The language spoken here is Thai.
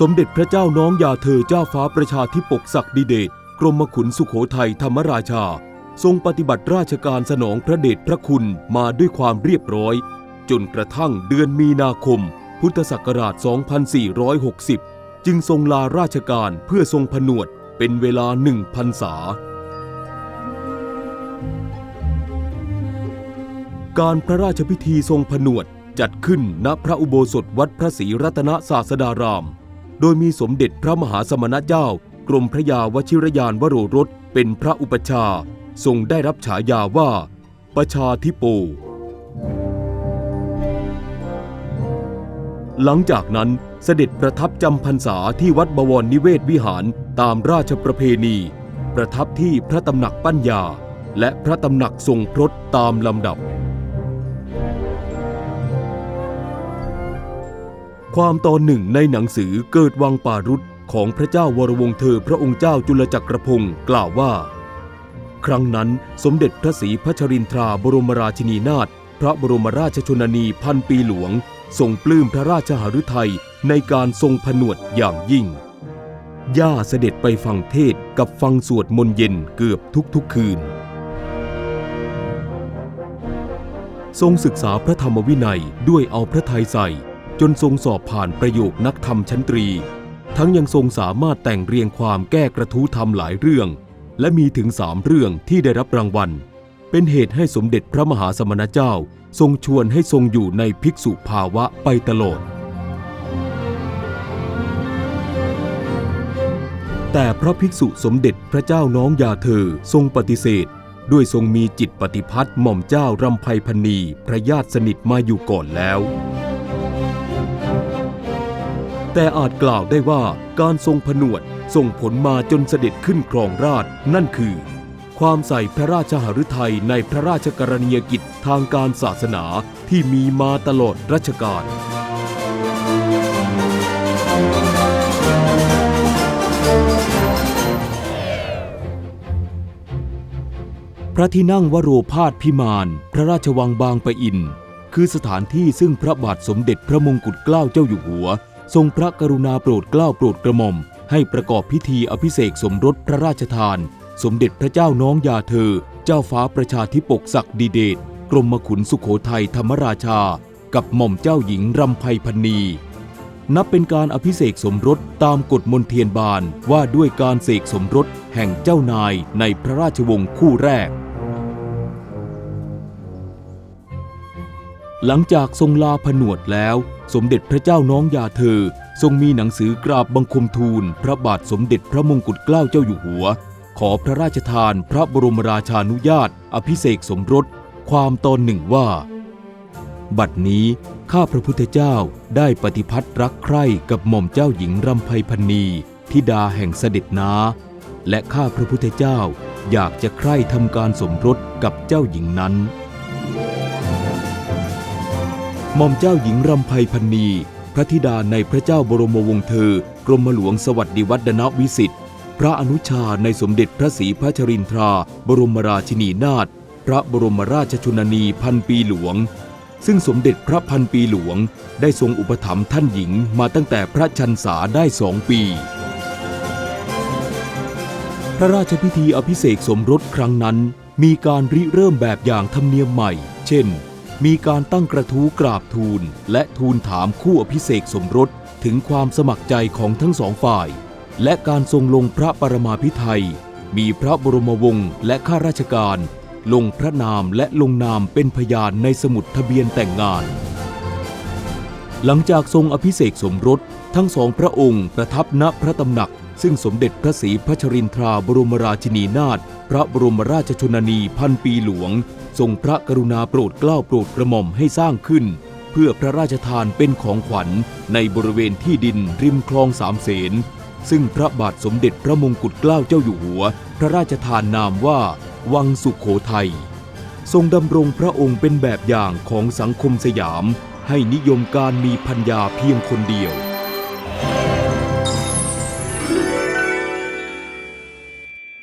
สมเด็จพระเจ้าน้องยาเธอเจ้าฟ้าประชาธิปกศักดิเดชกรมขุนสุโขทัยธรรมราชา ทรงปฏิบัติราชการสนองพระเดชพระคุณมาด้วยความเรียบร้อย จนกระทั่งเดือนมีนาคม พุทธศักราช 2460 จึงทรงลาราชการเพื่อทรงผนวดเป็นเวลาหนึ่งพรรษา การพระราชพิธีทรงผนวดจัดขึ้นณพระอุโบสถวัดพระศรีรัตนศาสดาราม โดยมีสมเด็จพระมหาสมณเจ้ากรมพระยาวชิรยานวโรรสเป็นพระอุปชาทรงได้รับฉายาว่า ประชาธิโป หลังจากนั้นเสด็จประทับจำพรรษาที่วัดบวรนิเวศวิหารตามราชประเพณี ประทับที่พระตำหนักปัญญา และพระตำหนักทรงพรตตามลำดับ ความตอนหนึ่งในหนังสือเกิดวังป่ารุษของพระเจ้าวรวงเธอพระองค์เจ้าจุลจักรพงศ์กล่าวว่า ครั้งนั้นสมเด็จพระศรีพัชรินทราบรมราชินีนาถพระบรมราชชนนีพันปีหลวง ทรงปลื้มพระราชหฤทัยในการทรงผนวดอย่างยิ่ง ย่าเสด็จไปฟังเทศกับฟังสวดมนต์เย็นเกือบทุกๆคืน ทรงศึกษาพระธรรมวินัยด้วยเอาพระทัยใส่ จนทรงสอบผ่านประโยคนักธรรมชั้นตรี ทั้งยังทรงสามารถแต่งเรียงความแก้กระทู้ธรรมหลายเรื่อง และมีถึงสามเรื่องที่ได้รับรางวัล เป็นเหตุให้สมเด็จพระมหาสมณเจ้า ทรงชวนให้ทรงอยู่ในภิกษุภาวะไปตลอดแต่พระภิกษุสมเด็จพระเจ้าน้องยาเธอทรงปฏิเสธ ด้วยทรงมีจิตปฏิพัติหม่อมเจ้ารำไพพณีพระญาติสนิทมาอยู่ก่อนแล้ว แต่อาจกล่าวได้ว่าการทรงผนวดส่งผลมาจนเสด็จขึ้นครองราชนั่นคือ ความใส่พระราชหฤทัยในพระราชกรณียกิจทางการศาสนาที่มีมาตลอดรัชกาลพระที่นั่งวโรพาสพิมานพระราชวังบางปะอิน คือสถานที่ซึ่งพระบาทสมเด็จพระมงกุฎเกล้าเจ้าอยู่หัว ทรงพระกรุณาโปรดเกล้าโปรดกระหม่อม ให้ประกอบพิธีอภิเษกสมรสพระราชทาน สมเด็จพระเจ้าน้องยาเธอ เจ้าฟ้าประชาธิปกศักดิเดชกรมขุนสุขโขทัยธรรมราชา กับหม่อมเจ้าหญิงรำไพพันนีนับเป็นการอภิเษกสมรสตามกฎมนเทียนบานว่าด้วยการเสกสมรสแห่งเจ้านายในพระราชวงศ์คู่แรก หลังจากทรงลาผนวดแล้ว สมเด็จพระเจ้าน้องยาเธอ ทรงมีหนังสือกราบบังคมทูล พระบาทสมเด็จพระมงกุฎเกล้าเจ้าอยู่หัว ขอพระราชทานพระบรมราชานุญาต อภิเษกสมรส ความตอนหนึ่งว่า บัดนี้ข้าพระพุทธเจ้าได้ปฏิพัติรักใคร่กับหม่อมเจ้าหญิงรำไพพันนีธิดาแห่งเสด็จนาและข้าพระพุทธเจ้าอยากจะใคร่ทำการสมรสกับเจ้าหญิงนั้น หม่อมเจ้าหญิงรำไพพันนีพระธิดาในพระเจ้าบรมวงศ์เธอ กรมหลวงสวัสดิวัฒนวิสิทธิ์ พระอนุชาในสมเด็จพระศรีพัชรินทรา บรมราชินีนาถพระบรมราชชนนีพันปีหลวง ซึ่งสมเด็จพระพันปีหลวง ได้ทรงอุปถัมภ์ท่านหญิงมาตั้งแต่พระชันษาได้สองปี พระราชพิธีอภิเษกสมรสครั้งนั้น มีการริเริ่มแบบอย่างธรรมเนียมใหม่ เช่น มีการตั้งกระทู้กราบทูล และทูลถามคู่อภิเษกสมรสถึงความสมัครใจของทั้งสองฝ่าย และการทรงลงพระปรมาภิไธยมีพระบรมวงศ์และข้าราชการ ลงพระนามและลงนามเป็นพยานในสมุดทะเบียนแต่งงาน หลังจากทรงอภิเษกสมรสทั้งสองพระองค์ประทับณพระตำหนัก ซึ่งสมเด็จพระศรีพัชรินทราบรมราชินีนาถ พระบรมราชชนนีพันปีหลวง ทรงพระกรุณาโปรดเกล้าโปรดกระหม่อมให้สร้างขึ้น เพื่อพระราชทานเป็นของขวัญในบริเวณที่ดินริมคลองสามเสนซึ่งพระบาทสมเด็จพระมงกุฎเกล้าเจ้าอยู่หัว พระราชทานนามว่า วังสุขโขทัยทรงดำรงพระองค์เป็นแบบอย่างของสังคมสยาม ให้นิยมการมีพัญญาเพียงคนเดียว